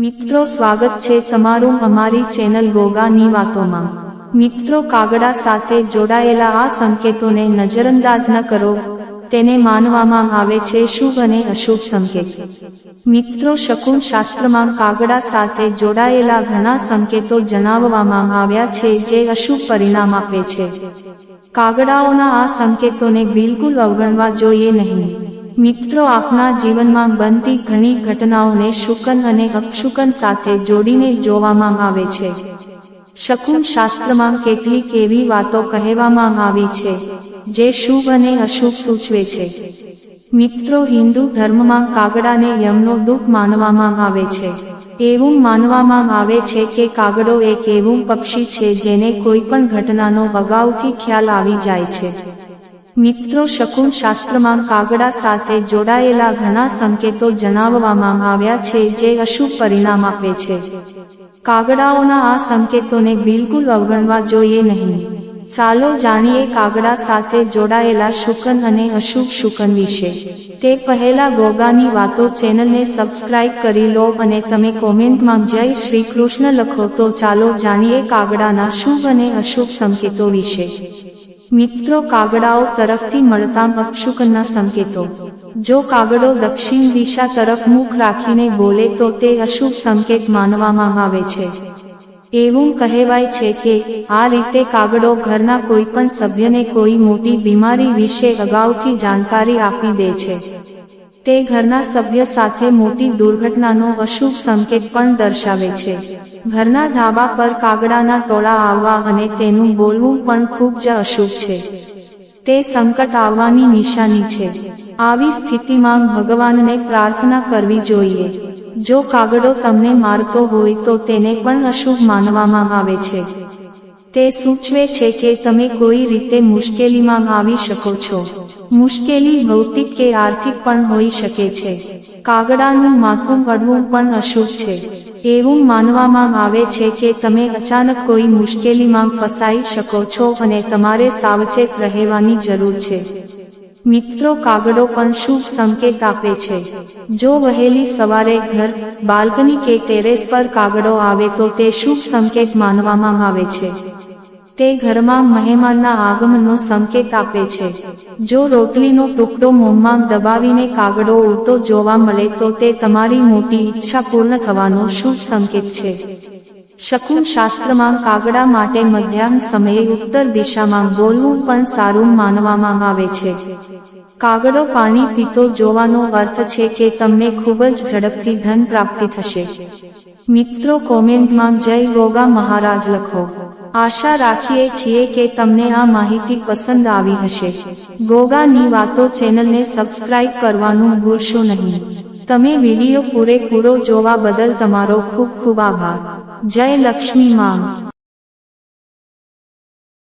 મિત્રો, સ્વાગત છે તમારું અમારી ચેનલ ગોગાની વાતોમાં. મિત્રો, કાગડા સાથે જોડાયેલા આ સંકેતોને નજરઅંદાજ ન કરો. તેને માનવામાં આવે છે શુભ અને અશુભ સંકેત. મિત્રો, શકુન શાસ્ત્રમાં કાગડા સાથે જોડાયેલા ઘણા સંકેતો જણાવવામાં આવ્યા છે જે અશુભ પરિણામ આપે છે. કાગડાઓના આ સંકેતોને બિલકુલ અવગણવા જોઈએ નહીં. મિત્રો, આપના જીવનમાં બનતી ઘણી ઘટનાઓને શુકન અને અપશુકન સાથે જોડીને જોવામાં આવે છે. શકુન શાસ્ત્રમાં કેટલીક એવી વાતો કહેવામાં આવી છે, જે શુભ અને અશુભ સૂચવે છે. મિત્રો, હિન્દુ ધર્મમાં કાગડાને યમનો દુઃખ માનવામાં આવે છે. એવું માનવામાં આવે છે કે કાગડો એક એવું પક્ષી છે જેને કોઈ પણ ઘટનાનો અગાઉથી ખ્યાલ આવી જાય છે. મિત્રો શકુન શાસ્ત્રમાં કાગડા સાથે જોડાયેલા ઘણા સંકેતો જણાવવામાં આવ્યા છે જે અશુભ પરિણામ આપે છે. કાગડાઓના આ સંકેતોને બિલકુલ અવગણવા જોઈએ નહીં. ચાલો જાણીએ કાગડા સાથે જોડાયેલા શુકન અને અશુભ શુકન વિશે. તે પહેલા ગોગાની વાતો ચેનલને સબસ્ક્રાઇબ કરી લો અને તમે કોમેન્ટમાં જય શ્રી કૃષ્ણ લખો તો ચાલો જાણીએ કાગડાના શુભ અને અશુભ સંકેતો વિશે. મિત્રો કાગડાઓ તરફથી મળતા અપશુકનના સંકેતો. જો કાગડો દક્ષિણ દિશા તરફ મુખ રાખીને બોલે તો તે અશુભ સંકેત માનવામાં આવે છે. એવું કહેવાય છે કે, આ રીતે કાગડો ઘરના કોઈ પણ સભ્યને કોઈ મોટી બીમારી વિશે અગાઉથી જાણકારી આપી દે છે. તે ઘરના સભ્ય સાથે મોટી દુર્ઘટનાનો અશુભ સંકેત પણ દર્શાવે છે. ઘરના ધાબા પર કાગડાના ટોળા આવવા અને તેનું બોલવું પણ ખૂબ જ અશુભ છે. તે સંકટ આવવાની નિશાની છે. આવી સ્થિતિમાં ભગવાનને પ્રાર્થના કરવી જોઈએ. જો કાગડો તમને મારતો હોય તો તેને પણ અશુભ માનવામાં આવે છે. તે સૂચવે છે કે તમે કોઈ રીતે મુશ્કેલીમાં આવી શકો છો. મુશ્કેલી ભૌતિક કે આર્થિક પણ હોઈ શકે છે. કાગડાનું માથું પડવું પણ અશુભ છે. એવું માનવામાં આવે છે કે તમે અચાનક કોઈ મુશ્કેલીમાં ફસાઈ શકો છો અને તમારે સાવચેત રહેવાની જરૂર છે. મિત્રો, કાગડો પણ શુભ સંકેત આપે છે. જો વહેલી સવારે ઘર, બાલ્કની કે ટેરેસ પર કાગડો આવે તો તે શુભ સંકેત માનવામાં આવે છે. તે ઘરમાં મહેમાનના આગમનનો સંકેત આપે છે. જો રોટલીનો ટુકડો મોંમાં દબાવીને કાગડો ઉડતો જોવા મળે તો તે તમારી મોટી ઈચ્છા પૂર્ણ થવાનો શુભ સંકેત છે. શકુન શાસ્ત્રમાં કાગડા માટે મધ્યાહન સમયે ઉત્તર દિશામાં બોલવું પણ સારું માનવામાં આવે છે. કાગડો પાણી પીતો જોવાનો અર્થ છે કે તમને ખૂબ જ ઝડપથી ધન પ્રાપ્તિ થશે. મિત્રો કોમેન્ટમાં જય ગોગા મહારાજ લખો. આશા રાખીએ છીએ કે તમને આ માહિતી પસંદ આવી હશે. ગોગાની વાતો ચેનલને સબસ્ક્રાઇબ કરવાનું ભૂલશો નહીં. તમે વીડિયો પૂરેપૂરો જોવા બદલ તમારો ખૂબ ખૂબ આભાર. જય લક્ષ્મી માં.